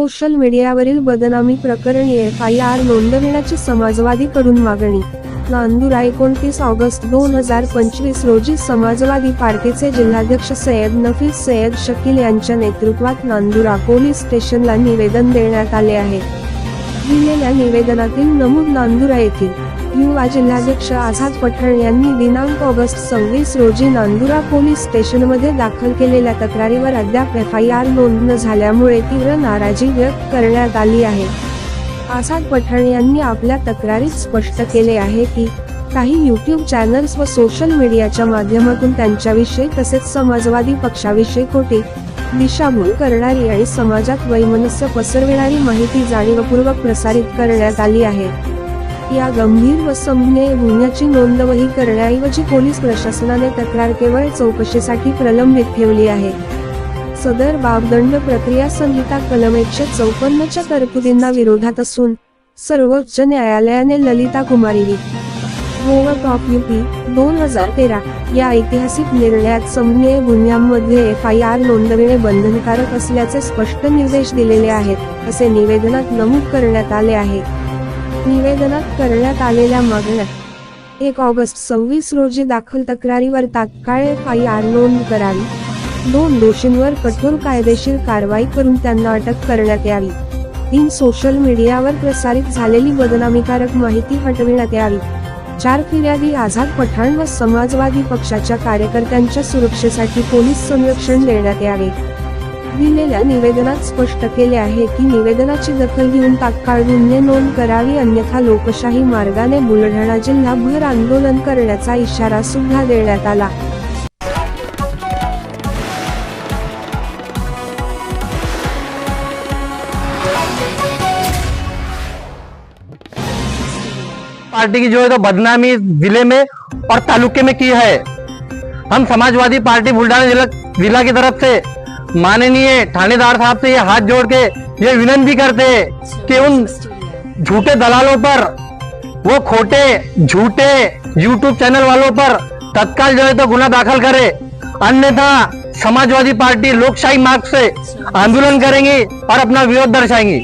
Social मीडियावरील बदनामी प्रकरणी एफ आय आर नोंदविण्याची समाजवादीकडून मागणी नांदुरा एकोणतीस ऑगस्ट दोन हजार पंचवीस रोजी समाजवादी पार्टीचे जिल्हाध्यक्ष सय्यद नफीस सय्यद शकील यांच्या नेतृत्वात नांदुरा पोलीस स्टेशनला निवेदन देण्यात आले आहे. दिलेल्या निवेदनातील नमूद नांदुरा येथील युवा जिल्हाध्यक्ष आझाद पठाण यांनी दिनांक ऑगस्ट सव्वीस रोजी नांदुरा पोलीस स्टेशनमध्ये दाखल केलेल्या तक्रारीवर अद्याप एफ आय आर नोंद न झाल्यामुळे तीव्र नाराजी व्यक्त करण्यात आली आहे. आझाद पठाण यांनी आपल्या तक्रारीत स्पष्ट केले आहे की काही यूट्यूब चॅनल्स व सोशल मीडियाच्या माध्यमातून त्यांच्याविषयी तसेच समाजवादी पक्षाविषयी खोटी दिशाभूल करणारी आणि समाजात वैमनस्य पसरविणारी माहिती जाणीवपूर्वक प्रसारित करण्यात आली आहे. या गंभीर व संज्ञे गुन्ह्याची नोंदवही करण्याऐवजी पोलीस प्रशासनाने तक्रार केवळ चौकशीसाठी प्रलंबित ठेवली आहे. सदर बाबदंड प्रक्रिया संहिता कलम एकशे चौपन्नच्या तरतुदींना विरोधात असून सर्वोच्च न्यायालयाने ललिता कुमारी ऑफ युपी दोन हजार तेरा या ऐतिहासिक निर्णयात संज्ञेय गुन्ह्यांमध्ये एफ आय आर नोंदविणे बंधनकारक असल्याचे स्पष्ट निर्देश दिलेले आहेत असे निवेदनात नमूद करण्यात आले आहे. निवेदनात करण्यात आलेल्या मागण्यात एक ऑगस्ट सव्वीस रोजी दाखल तक्रारीवर तात्काळ एफ आय आर नोंद करावी. दोन दोषींवर कठोर कायदेशीर कारवाई करून त्यांना अटक करण्यात यावी. तीन सोशल मीडियावर प्रसारित झालेली बदनामीकारक माहिती हटविण्यात यावी. चार फिर्यादी आझाद पठाण व समाजवादी पक्षाच्या कार्यकर्त्यांच्या सुरक्षेसाठी पोलीस संरक्षण देण्यात यावे. दिलेल्या निवेदनात स्पष्ट केले आहे की निवेदनाची दखल घेऊन तात्काळ गुन्हे नोंद करावी अन्यथा लोकशाही मार्गाने बुलढाणा जिल्हाभर आंदोलन करण्याचा इशारा सुद्धा देण्यात आला. पार्टी की जो है तो बदनामी जिले में और तालुके में की है। हम समाजवादी पार्टी बुलढाणा जिला जिला की तरफ से माननीय थानेदार साहब से ये हाथ जोड़ के ये विनंती करते हैं कि उन झूठे दलालों पर वो खोटे झूठे यूट्यूब चैनल वालों पर तत्काल जो है तो गुना दाखिल करे। अन्यथा समाजवादी पार्टी लोकशाही मार्ग से आंदोलन करेंगी और अपना विरोध दर्शाएंगी।